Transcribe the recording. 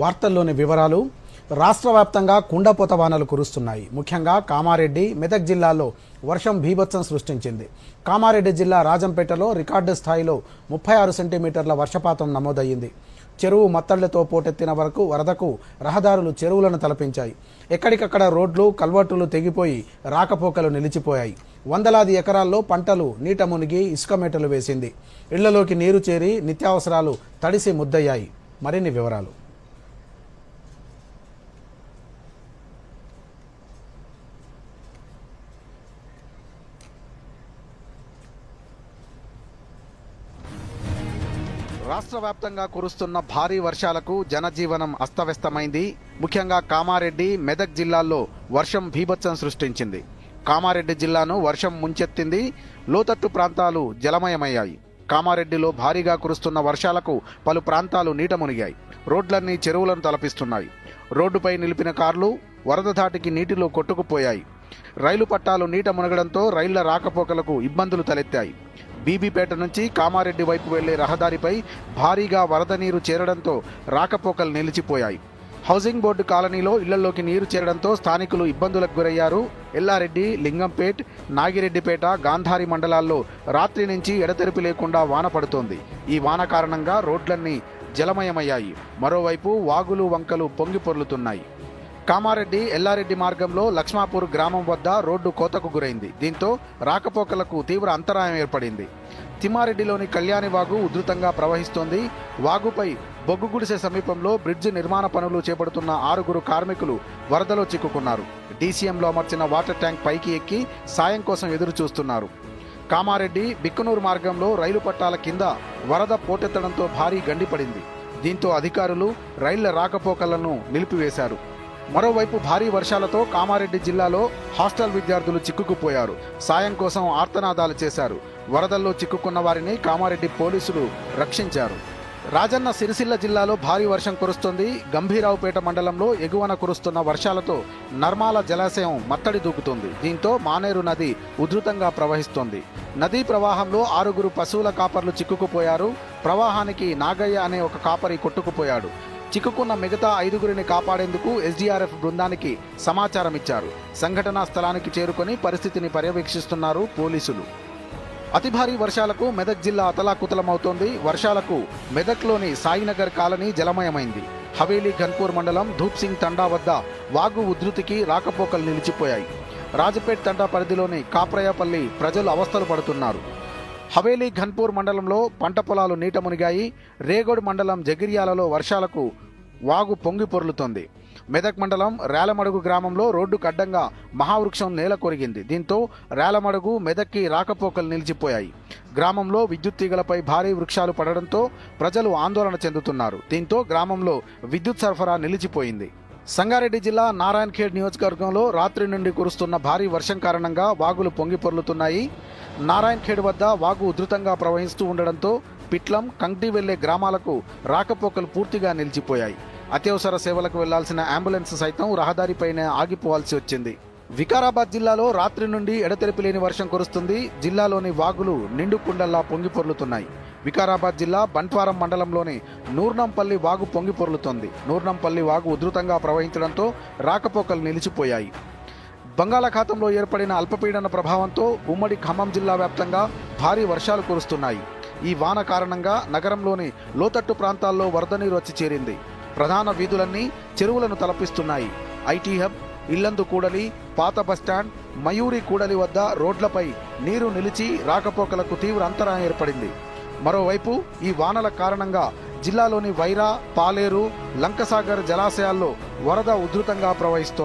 వార్తల్లోని వివరాలు రాష్ట్ర వ్యాప్తంగా కుండపోత వానలు కురుస్తున్నాయి. ముఖ్యంగా కామారెడ్డి మెదక్ జిల్లాలో వర్షం భీభత్సం సృష్టించింది. కామారెడ్డి జిల్లా రాజంపేటలో రికార్డు స్థాయిలో ముప్పై ఆరు సెంటీమీటర్ల వర్షపాతం నమోదయ్యింది. చెరువు మత్తళ్ళతో పోటెత్తిన వరకు వరదకు రహదారులు చెరువులను తలపించాయి. ఎక్కడికక్కడ రోడ్లు కల్వర్టులు తెగిపోయి రాకపోకలు నిలిచిపోయాయి. వందలాది ఎకరాల్లో పంటలు నీట మునిగి ఇసుక మేటలు వేసింది. ఇళ్ళలోకి నీరు చేరి నిత్యావసరాలు తడిసి ముద్దయ్యాయి. మరిన్ని వివరాలు. రాష్ట్ర వ్యాప్తంగా కురుస్తున్న భారీ వర్షాలకు జనజీవనం అస్తవ్యస్తమైంది. ముఖ్యంగా కామారెడ్డి మెదక్ జిల్లాల్లో వర్షం భీభత్సం సృష్టించింది. కామారెడ్డి జిల్లాను వర్షం ముంచెత్తింది. లోతట్టు ప్రాంతాలు జలమయమయ్యాయి. కామారెడ్డిలో భారీగా కురుస్తున్న వర్షాలకు పలు ప్రాంతాలు నీట మునిగాయి రోడ్లన్నీ చెరువులను తలపిస్తున్నాయి. రోడ్డుపై నిలిపిన కార్లు వరద ధాటికి నీటిలో కొట్టుకుపోయాయి. రైలు పట్టాలు నీట మునగడంతో రైళ్ళ రాకపోకలకు ఇబ్బందులు తలెత్తాయి. బీబీపేట నుంచి కామారెడ్డి వైపు వెళ్ళే రహదారిపై భారీగా వరద నీరు చేరడంతో రాకపోకలు నిలిచిపోయాయి. హౌసింగ్ బోర్డు కాలనీలో ఇళ్ళలోకి నీరు చేరడంతో స్థానికులు ఇబ్బందులకు గురయ్యారు. ఎల్లారెడ్డి లింగంపేట్ నాగిరెడ్డిపేట గాంధారి మండలాల్లో రాత్రి నుంచి ఎడతెరిపి లేకుండా వాన పడుతోంది. ఈ వాన కారణంగా రోడ్లన్నీ జలమయమయ్యాయి. మరోవైపు వాగులు వంకలు పొంగి పొర్లుతున్నాయి. కామారెడ్డి ఎల్లారెడ్డి మార్గంలో లక్ష్మాపూర్ గ్రామం వద్ద రోడ్డు కోతకు గురైంది. దీంతో రాకపోకలకు తీవ్ర అంతరాయం ఏర్పడింది. తిమ్మారెడ్డిలోని కళ్యాణి వాగు ఉధృతంగా ప్రవహిస్తోంది. వాగుపై బొగ్గు గుడిసె సమీపంలో బ్రిడ్జ్ నిర్మాణ పనులు చేపడుతున్న ఆరుగురు కార్మికులు వరదలో చిక్కుకున్నారు. డీసీఎంలో అమర్చిన వాటర్ ట్యాంక్ పైకి ఎక్కి సాయం కోసం ఎదురు చూస్తున్నారు కామారెడ్డి బిక్కనూరు మార్గంలో రైలు పట్టాల కింద వరద పోటెత్తడంతో భారీ గండిపడింది. దీంతో అధికారులు రైళ్ళ రాకపోకలను నిలిపివేశారు. మరోవైపు భారీ వర్షాలతో కామారెడ్డి జిల్లాలో హాస్టల్ విద్యార్థులు చిక్కుకుపోయారు. సాయం కోసం ఆర్తనాదాలు చేశారు. వరదల్లో చిక్కుకున్న వారిని కామారెడ్డి పోలీసులు రక్షించారు. రాజన్న సిరిసిల్ల జిల్లాలో భారీ వర్షం కురుస్తుంది. గంభీరావుపేట మండలంలో ఎగువన కురుస్తున్న వర్షాలతో నర్మాల జలాశయం మత్తడి దూకుతుంది. దీంతో మానేరు నది ఉధృతంగా ప్రవహిస్తోంది. నదీ ప్రవాహంలో ఆరుగురు పశువుల కాపర్లు చిక్కుకుపోయారు. ప్రవాహానికి నాగయ్య అనే ఒక కాపరి కొట్టుకుపోయాడు. చిక్కుకున్న మిగతా ఐదుగురిని కాపాడేందుకు ఎస్డీఆర్ఎఫ్ బృందానికి సమాచారం ఇచ్చారు. సంఘటనా స్థలానికి చేరుకొని పరిస్థితిని పర్యవేక్షిస్తున్నారు పోలీసులు. అతి భారీ వర్షాలకు మెదక్ జిల్లా అతలాకుతలమవుతోంది. వర్షాలకు మెదక్లోని సాయినగర్ కాలనీ జలమయమైంది. హవేలీ ఘన్పూర్ మండలం ధూప్సింగ్ తండా వద్ద వాగు ఉధృతికి రాకపోకలు నిలిచిపోయాయి. రాజపేట్ తండా పరిధిలోని కాప్రయాపల్లి ప్రజలు అవస్థలు పడుతున్నారు. హవేలీ ఘన్పూర్ మండలంలో పంట పొలాలు నీట మునిగాయి. రేగోడ్ మండలం జగిర్యాలలో వర్షాలకు వాగు పొంగి పొర్లుతోంది. మెదక్ మండలం రేలమడుగు గ్రామంలో రోడ్డుకు అడ్డంగా మహావృక్షం నేల కొరిగింది. దీంతో రేలమడుగు మెదక్కి రాకపోకలు నిలిచిపోయాయి. గ్రామంలో విద్యుత్ తీగలపై భారీ వృక్షాలు పడడంతో ప్రజలు ఆందోళన చెందుతున్నారు. దీంతో గ్రామంలో విద్యుత్ సరఫరా నిలిచిపోయింది. సంగారెడ్డి జిల్లా నారాయణఖేడ్ నియోజకవర్గంలో రాత్రి నుండి కురుస్తున్న భారీ వర్షం కారణంగా వాగులు పొంగి పొర్లుతున్నాయి. నారాయణఖేడ్ వద్ద వాగు ఉధృతంగా ప్రవహిస్తూ ఉండడంతో పిట్లం కంగ్టి వెళ్ళే గ్రామాలకు రాకపోకలు పూర్తిగా నిలిచిపోయాయి. అత్యవసర సేవలకు వెళ్ళాల్సిన అంబులెన్స్ సైతం రహదారిపైనే ఆగిపోవాల్సి వచ్చింది. వికారాబాద్ జిల్లాలో రాత్రి నుండి ఎడతెరిపి లేని వర్షం కురుస్తుంది. జిల్లాలోని వాగులు నిండు కుండల్లా పొంగి పొర్లుతున్నాయి. వికారాబాద్ జిల్లా బంట్వారం మండలంలోని నూర్నంపల్లి వాగు పొంగి పొర్లుతోంది. నూర్నంపల్లి వాగు ఉధృతంగా ప్రవహించడంతో రాకపోకలు నిలిచిపోయాయి. బంగాళాఖాతంలో ఏర్పడిన అల్పపీడన ప్రభావంతో ఉమ్మడి ఖమ్మం జిల్లా వ్యాప్తంగా భారీ వర్షాలు కురుస్తున్నాయి. ఈ వాన కారణంగా నగరంలోని లోతట్టు ప్రాంతాల్లో వరద నీరు వచ్చి చేరింది. ప్రధాన వీధులన్నీ చెరువులను తలపిస్తున్నాయి. ఐటీ హబ్ ఇల్లందు కూడలి పాత బస్టాండ్ మయూరి కూడలి వద్ద రోడ్లపై నీరు నిలిచి రాకపోకలకు తీవ్ర అంతరాయం ఏర్పడింది. మరోవైపు ఈ వానల కారణంగా జిల్లాలోని వైరా పాలేరు లంకసాగర్ జలాశయాల్లో వరద ఉధృతంగా ప్రవహిస్తోంది.